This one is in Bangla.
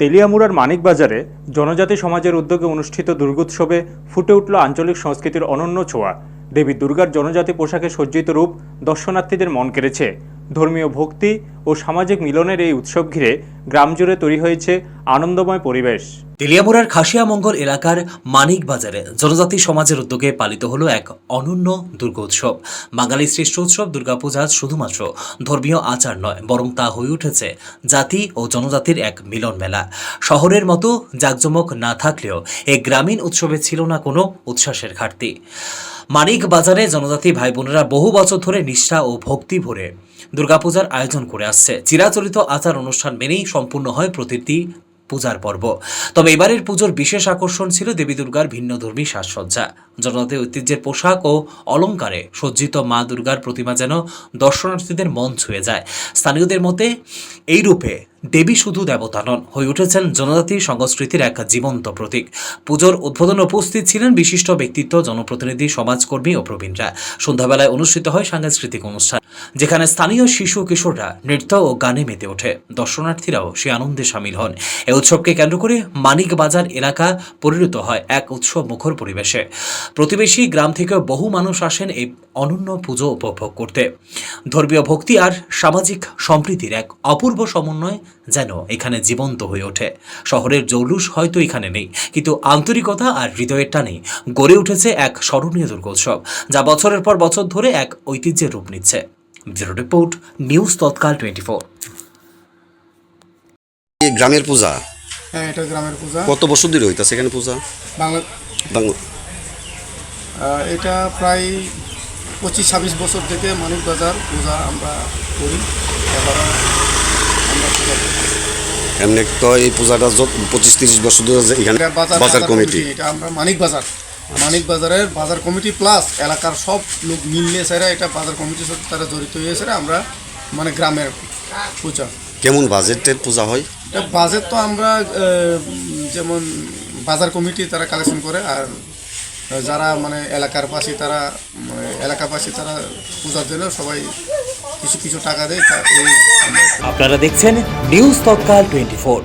তেলিয়ামুড়ার মানিকবাজারে জনজাতি সমাজের উদ্যোগে অনুষ্ঠিত দুর্গোৎসবে ফুটে উঠল আঞ্চলিক সংস্কৃতির অনন্য ছোঁয়া। দেবী দুর্গার জনজাতি পোশাকে সজ্জিত রূপ দর্শনার্থীদের মন কেড়েছে। ধর্মীয় ভক্তি ও সামাজিক মিলনের এই উৎসব ঘিরে গ্রাম জুড়ে তৈরি হয়েছে আনন্দময় পরিবেশ। তেলিয়ামুড়ার খাসিয়ামঙ্গল এলাকার মানিক বাজারে জনজাতি সমাজের উদ্যোগে পালিত হলো এক অনন্য দুর্গোৎসব বাঙালির শ্রেষ্ঠ উৎসব দুর্গাপূজা শুধুমাত্র ধর্মীয় আচার নয়, বরং তা হয়ে উঠেছে জাতি ও জনজাতির এক মিলন মেলা। শহরের মতো জাঁকজমক না থাকলেও এই গ্রামীণ উৎসবে ছিল না কোনো উচ্ছ্বাসের ঘাটতি। মানিক বাজারে জনজাতি ভাই বোনেরা বহু বছর ধরে নিষ্ঠা ও ভক্তি ভরে দুর্গাপূজার আয়োজন করে আসছে। চিরাচরিত আচার অনুষ্ঠান মেনেই সম্পূর্ণ হয় প্রতিটি পূজার পর্ব। তবে এবারের পুজোর বিশেষ আকর্ষণ ছিল দেবী দুর্গার ভিন্নধর্মী সাজসজ্জা। জনজাতি ঐতিহ্যের পোশাক ও অলংকারে সজ্জিত মা দুর্গার প্রতিমা যেন দর্শনার্থীদের মন ছুঁয়ে যায়। স্থানীয়দের মতে এই রূপে দেবী শুধু দেবতা নন, হয়ে উঠেছেন জনজাতি সংস্কৃতির এক জীবন্ত প্রতীক। পুজোর উদ্বোধনে উপস্থিত ছিলেন বিশিষ্ট ব্যক্তিত্ব, জনপ্রতিনিধি, সমাজকর্মী ও প্রবীণরা। সন্ধ্যাবেলায় অনুষ্ঠিত হয় সাংস্কৃতিক অনুষ্ঠান। যেখানে স্থানীয় শিশু কিশোররা নৃত্য ও গানে মেতে ওঠে। দর্শনার্থীরাও সে আনন্দে সামিল হন। এই উৎসবকে কেন্দ্র করে মানিক বাজার এলাকা পরিণত হয় এক উৎসব মুখর পরিবেশে। প্রতিবেশী গ্রাম থেকে বহু মানুষ আসেন এই অনন্য পুজো উপভোগ করতে। ধর্মীয় ভক্তি আর সামাজিক সম্প্রীতির এক অপূর্ব সমন্বয় যেন এখানে জীবন্ত হয়ে ওঠে। শহরের জৌলুস হয়তো এখানে নেই, কিন্তু আন্তরিকতা আর হৃদয়ের টানে গড়ে উঠেছে এক স্মরণীয় দুর্গোৎসব, যা বছরের পর বছর ধরে এক ঐতিহ্যের রূপ নিচ্ছে। Bureau report news Tatkal twenty four গ্রামের পূজা? হ্যাঁ এটা গ্রামের পূজা। কত বছর ধরে হইতাছে এখানে পূজা? বাংলা এটা প্রায় পঁচিশ ছাব্বিশ বছর থেকে মানিক বাজার পূজা আমরা করি। এবার আমরা পূজা এমনি তো এই পূজাটা যত পঁচিশ তিরিশ বছর ধরে এখানে বাজার বাজার কমিটি। এটা আমরা মানিক বাজার। মানিক বাজারের বাজার কমিটি প্লাস এলাকার সব লোক মিললে সেরা এটা বাজার কমিটির সাথে তারা জড়িত হয়েছে আমরা মানে গ্রামের পূজা। কেমন বাজেটের পূজা হয়? এটা বাজেট তো আমরা যেমন বাজার কমিটি তারা কালেকশন করে আর যারা মানে এলাকার পাশে তারা মানে এলাকাবাসী তারা পূজার জন্য সবাই কিছু কিছু টাকা দেয় তা এই আমরা আপনারা দেখছেন নিউজ তৎকাল টোয়েন্টি ফোর